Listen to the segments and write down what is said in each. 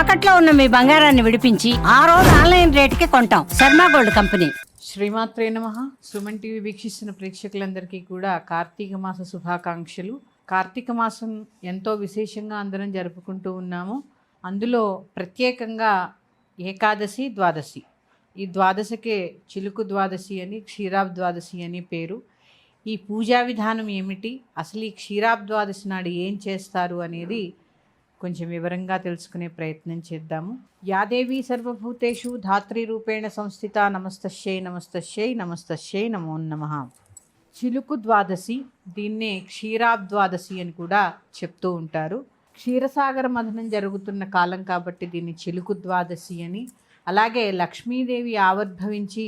తాకట్లో ఉన్న మీ బంగారాన్ని విడిపించి ఆ రోజు ఆన్లైన్ రేటుకి కొంటాం. Sharma gold company. శ్రీమాత్రే నమ. సుమన్ టీవీ వీక్షిస్తున్న ప్రేక్షకులందరికీ కూడా కార్తీక మాస శుభాకాంక్షలు. కార్తీక మాసం ఎంతో విశేషంగా అందరం జరుపుకుంటూ ఉన్నాము. అందులో ప్రత్యేకంగా ఏకాదశి ద్వాదశి. ఈ ద్వాదశికే చిలుకు ద్వాదశి అని క్షీరాబ్ ద్వాదశి అని పేరు. ఈ పూజా విధానం ఏమిటి? అసలు ఈ క్షీరాబ్ ద్వాదశి నాడు ఏం చేస్తారు అనేది కొంచెం వివరంగా తెలుసుకునే ప్రయత్నం చేద్దాము. యాదేవి సర్వభూతేషు ధాత్రి రూపేణ సంస్థిత నమస్తశ్యై నమస్తశ్యై నమస్తశ్యై నమో నమ. చిలుకు ద్వాదశి దీన్నే క్షీరాబ్ద్వాదశి అని కూడా చెప్తూ ఉంటారు. క్షీరసాగర మథనం జరుగుతున్న కాలం కాబట్టి దీన్ని చిలుకు ద్వాదశి అని. అలాగే లక్ష్మీదేవి ఆవిర్భవించి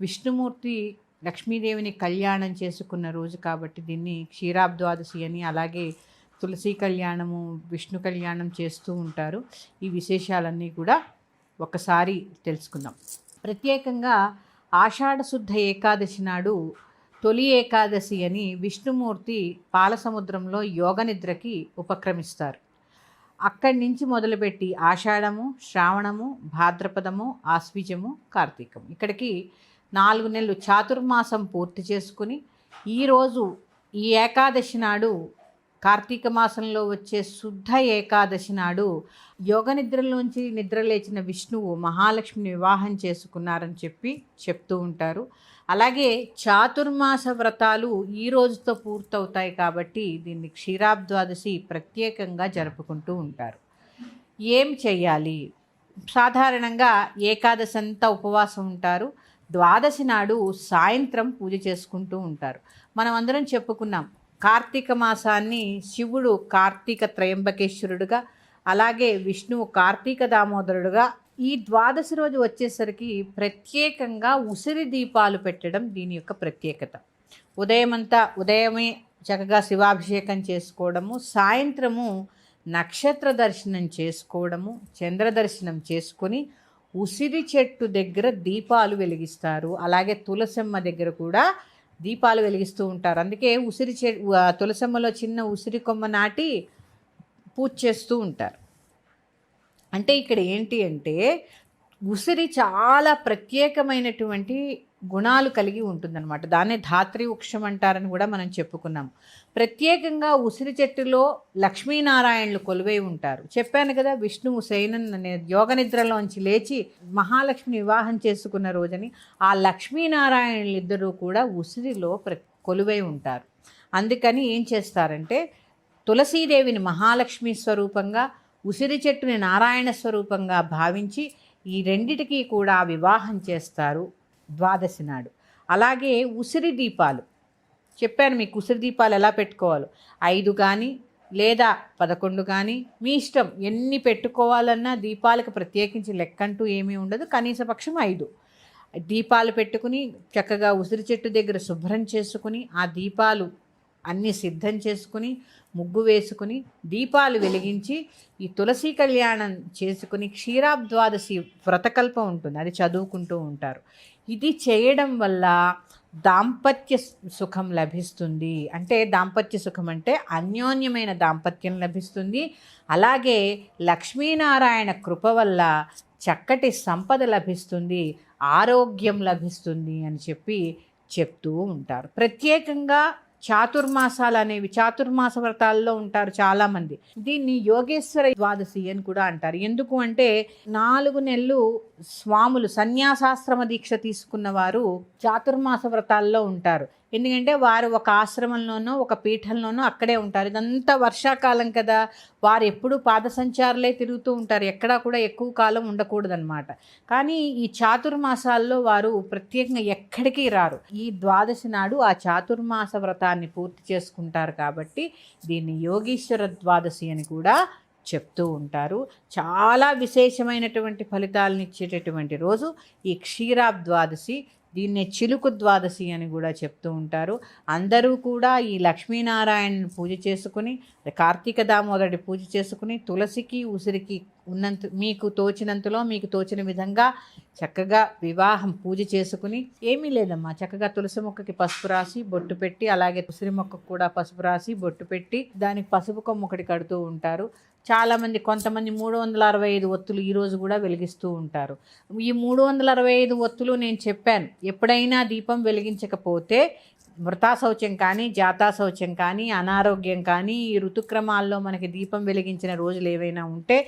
విష్ణుమూర్తి లక్ష్మీదేవిని కళ్యాణం చేసుకున్న రోజు కాబట్టి దీన్ని క్షీరాబ్ద్వాదశి అని అలాగే తులసి కళ్యాణము విష్ణు కళ్యాణం చేస్తూ ఉంటారు. ఈ విశేషాలన్నీ కూడా ఒకసారి తెలుసుకుందాం. ప్రత్యేకంగా ఆషాఢశుద్ధ ఏకాదశి నాడు తొలి ఏకాదశి అని విష్ణుమూర్తి పాలసముద్రంలో యోగ నిద్రకి ఉపక్రమిస్తారు. అక్కడి నుంచి మొదలుపెట్టి ఆషాఢము శ్రావణము భాద్రపదము ఆశ్విజము కార్తీకము. ఇక్కడికి నాలుగు నెలలు చాతుర్మాసం పూర్తి చేసుకుని ఈరోజు ఈ ఏకాదశి నాడు కార్తీక మాసంలో వచ్చే శుద్ధ ఏకాదశి నాడు యోగ నిద్రలోంచి నిద్ర లేచిన విష్ణువు మహాలక్ష్మిని వివాహం చేసుకున్నారని చెప్పి చెప్తూ ఉంటారు. అలాగే చాతుర్మాస వ్రతాలు ఈ రోజుతో పూర్తవుతాయి కాబట్టి దీన్ని క్షీరాబ్ద్వాదశి ప్రత్యేకంగా జరుపుకుంటూ ఉంటారు. ఏం చెయ్యాలి? సాధారణంగా ఏకాదశి అంతా ఉపవాసం ఉంటారు. ద్వాదశి నాడు సాయంత్రం పూజ చేసుకుంటూ ఉంటారు. మనం అందరం చెప్పుకున్నాం కార్తీక మాసాన్ని శివుడు కార్తీక త్రయంబకేశ్వరుడుగా అలాగే విష్ణువు కార్తీక దామోదరుడుగా ఈ ద్వాదశి రోజు వచ్చేసరికి ప్రత్యేకంగా ఉసిరి దీపాలు పెట్టడం దీని యొక్క ప్రత్యేకత. ఉదయమంతా ఉదయమే చక్కగా శివాభిషేకం చేసుకోవడము సాయంత్రము నక్షత్ర దర్శనం చేసుకోవడము చంద్ర దర్శనం చేసుకొని ఉసిరి చెట్టు దగ్గర దీపాలు వెలిగిస్తారు. అలాగే తులసమ్మ దగ్గర కూడా దీపాలు వెలిగిస్తూ ఉంటారు. అందుకే ఉసిరి చె తులసమ్మలో చిన్న ఉసిరి కొమ్మ నాటి పూజ చేస్తూ ఉంటారు. అంటే ఇక్కడ ఏంటి అంటే ఉసిరి చాలా ప్రత్యేకమైనటువంటి గుణాలు కలిగి ఉంటుందన్నమాట. దాన్నే ధాత్రి వృక్షం అంటారని కూడా మనం చెప్పుకున్నాం. ప్రత్యేకంగా ఉసిరి చెట్టులో లక్ష్మీనారాయణలు కొలువై ఉంటారు. చెప్పాను కదా విష్ణువు శయనం అనే యోగ నిద్రలోంచి లేచి మహాలక్ష్మి వివాహం చేసుకున్న రోజని ఆ లక్ష్మీనారాయణులు ఇద్దరూ కూడా ఉసిరిలో ప్ర కొలువై ఉంటారు. అందుకని ఏం చేస్తారంటే తులసీదేవిని మహాలక్ష్మి స్వరూపంగా ఉసిరి చెట్టుని నారాయణ స్వరూపంగా భావించి ఈ రెండిటికీ కూడా వివాహం చేస్తారు. ద్వాదశి నాడు. అలాగే ఉసిరి దీపాలు. చెప్పాను మీకు ఉసిరి దీపాలు ఎలా పెట్టుకోవాలో. ఐదు కానీ లేదా పదకొండు కానీ మీ ఇష్టం ఎన్ని పెట్టుకోవాలన్నా దీపాలకు ప్రత్యేకించి లెక్కంటూ ఏమీ ఉండదు. కనీస పక్షం ఐదు. దీపాలు పెట్టుకుని చక్కగా ఉసిరి చెట్టు దగ్గర శుభ్రం చేసుకుని ఆ దీపాలు అన్నీ సిద్ధం చేసుకుని ముగ్గు వేసుకుని దీపాలు వెలిగించి ఈ తులసి కళ్యాణం చేసుకుని క్షీరాబ్ద్వాదశి వ్రతకల్పం ఉంటుంది. అది చదువుకుంటూ ఉంటారు. ఇది చేయడం వల్ల దాంపత్య సుఖం లభిస్తుంది. అంటే దాంపత్య సుఖం అంటే అన్యోన్యమైన దాంపత్యం లభిస్తుంది. అలాగే లక్ష్మీనారాయణ కృప వల్ల చక్కటి సంపద లభిస్తుంది. ఆరోగ్యం లభిస్తుంది అని చెప్పి చెప్తూ ఉంటారు. ప్రత్యేకంగా చాతుర్మాసాలు అనేవి చాతుర్మాస వ్రతాల్లో ఉంటారు చాలామంది. దీన్ని యోగేశ్వర ద్వాదశి అని కూడా అంటారు. ఎందుకు అంటే నాలుగు నెలలు స్వాములు సన్యాసాశ్రమ దీక్ష తీసుకున్న వారు చాతుర్మాస వ్రతాల్లో ఉంటారు. ఎందుకంటే వారు ఒక ఆశ్రమంలోనో ఒక పీఠంలోనో అక్కడే ఉంటారు. ఇదంతా వర్షాకాలం కదా. వారు ఎప్పుడూ పాదసంచారులే తిరుగుతూ ఉంటారు. ఎక్కడా కూడా ఎక్కువ కాలం ఉండకూడదనమాట కానీ ఈ చాతుర్మాసాల్లో వారు ప్రత్యేకంగా ఎక్కడికి రారు. ఈ ద్వాదశి నాడు ఆ చాతుర్మాస వ్రతాన్ని పూర్తి చేసుకుంటారు కాబట్టి దీన్ని యోగీశ్వర ద్వాదశి అని కూడా చెప్తూ ఉంటారు. చాలా విశేషమైనటువంటి ఫలితాలను ఇచ్చేటటువంటి రోజు ఈ క్షీరాబ్ ద్వాదశి దీన్నే చిలుకు ద్వాదశి అని కూడా చెప్తూ ఉంటారు. అందరూ కూడా ఈ లక్ష్మీనారాయణని పూజ చేసుకుని కార్తీక దామోదరుడి పూజ చేసుకుని తులసికి ఉసిరికి ఉన్నంత మీకు తోచినంతలో మీకు తోచిన విధంగా చక్కగా వివాహం పూజ చేసుకుని ఏమీ లేదమ్మా. చక్కగా తులసి మొక్కకి పసుపు రాసి బొట్టు పెట్టి అలాగే ఉసిరి మొక్కకు కూడా పసుపు రాసి బొట్టు పెట్టి దానికి పసుపు కొమ్మ ఒకటి కడుతూ ఉంటారు. చాలామంది కొంతమంది మూడు వందల అరవై ఐదు ఒత్తులు ఈరోజు కూడా వెలిగిస్తూ ఉంటారు. ఈ మూడు వందల అరవై ఐదు ఒత్తులు నేను చెప్పాను. ఎప్పుడైనా దీపం వెలిగించకపోతే వృతాశౌచ్యం కానీ జాతా కానీ అనారోగ్యం కానీ ఈ ఋతుక్రమాల్లో మనకి దీపం వెలిగించిన రోజులు ఏవైనా ఉంటే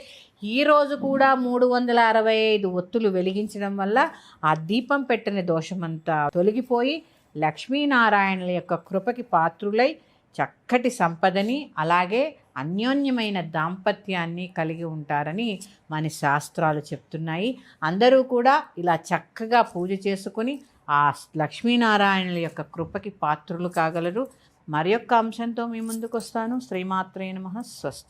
ఈ రోజు కూడా మూడు వందల అరవై ఐదు ఒత్తులు వెలిగించడం వల్ల ఆ దీపం పెట్టిన దోషమంతా తొలగిపోయి లక్ష్మీనారాయణుల యొక్క కృపకి పాత్రులై చక్కటి సంపదని అలాగే అన్యోన్యమైన దాంపత్యాన్ని కలిగి ఉంటారని మన శాస్త్రాలు చెప్తున్నాయి. అందరూ కూడా ఇలా చక్కగా పూజ చేసుకుని ఆ లక్ష్మీనారాయణుల యొక్క కృపకి పాత్రులు కాగలరు. మరి యొక్క అంశంతో మీ ముందుకు వస్తాను శ్రీమాత్రే నమ. స్వస్తి.